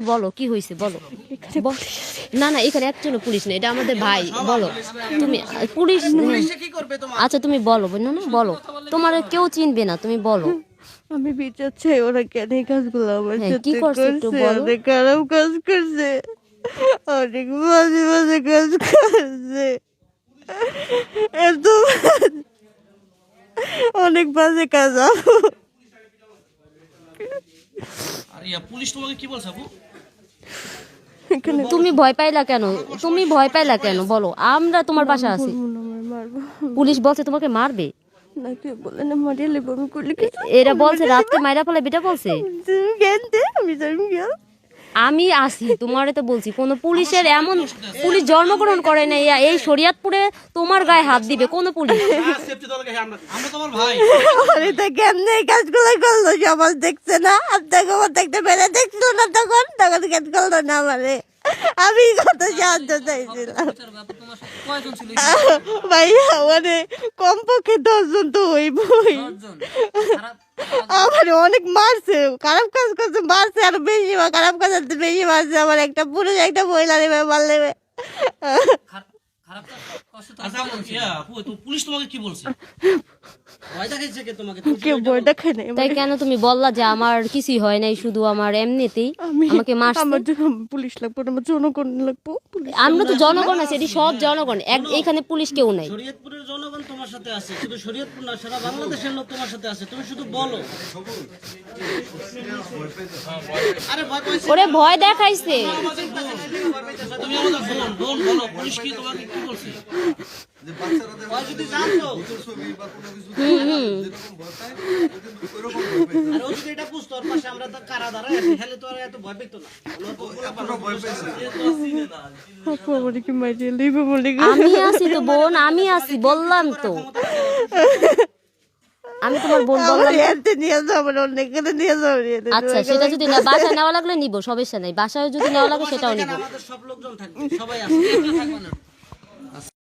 বলো কি হয়েছে বলো। না না এখানে একজন পুলিশ নেই এটা আমাদের ভাই বলো। তুমি পুলিশ পুলিশে কি করবে তোমার? আচ্ছা তুমি বলো না না বলো। তোমার কেউ চিনবে না তুমি বলো। আমি বিচার চাই ওরা কেন এই কাজগুলো আমার হ্যাঁ, সাথে কি করছে অনেক খারাপ কাজ করছে। অনেক মাঝে মাঝে কাজ করছে। এত অনেক বাজে কাজ আপু। আর ইয়া পুলিশ তোমাকে কি বলছে আপু? তুমি ভয় পাইলা কেন? তুমি ভয় পাইলা কেন? বলো আমরা তোমার পাশে আছি। পুলিশ বলছে তোমাকে মারবে। এরা বলছে রাতকে মাইরা ফেলে বেটা বলছে। আমি আসি তোমারে তো বলছি। কোন পুলিশের এমন পুলিশ জন্মগ্রহণ করে নাই এই শরিয়াতপুরে তোমার গায়ে হাত দিবে কোন পুলিশ। কেমনে কাজগুলো করল সমাজ দেখছে না। আপনাকে আমার দেখতে দেখছিল না তখন। তখন করল না আমারে। আমি কত সাহায্য চাইছিলাম ভাইয়া মানে কমপক্ষে দশজন তো হইবই। আমার অনেক মারছে খারাপ কাজ করছে মারছে আর বেশি খারাপ কাজ করতে বেশি মারছে আমার একটা পুরুষ একটা মহিলা নেবে নেবে। আচ্ছা ইয়া পুলিশ তোমাকে কি বলছে? তাই কেন তুমি বললা যে আমার কিছুই হয় নাই শুধু আমার এমনিতেই আমাকে মারছে? আমার জন্য পুলিশ লাগবো আমার জনগণ লাগবো আমরা তো জনগণ আছে এটি সব জনগণ এক- এইখানে পুলিশ কেউ নাই। শরীয়তপুরের জনগণ তোমার সাথে আছে শুধু শরীয়তপুর না সারা বাংলাদেশের লোক তোমার সাথে আছে তুমি শুধু বলো। আরে ওরে ভয় দেখাইছে। তুমি আমাদের বোন বোন বলো পুলিশ কি তোমাকে কি বলছে। আমি আছি তো বোন আমি আছি বললাম তো। আমি তোমার বোন বললাম নিয়ে যাব অন্য নিয়ে আচ্ছা সেটা যদি না বাসায় নেওয়া লাগলে নিব সমস্যা নাই। বাসায় যদি নেওয়া লাগে সেটাও নিবো। আমাদের সব লোকজন থাকবে সবাই আছে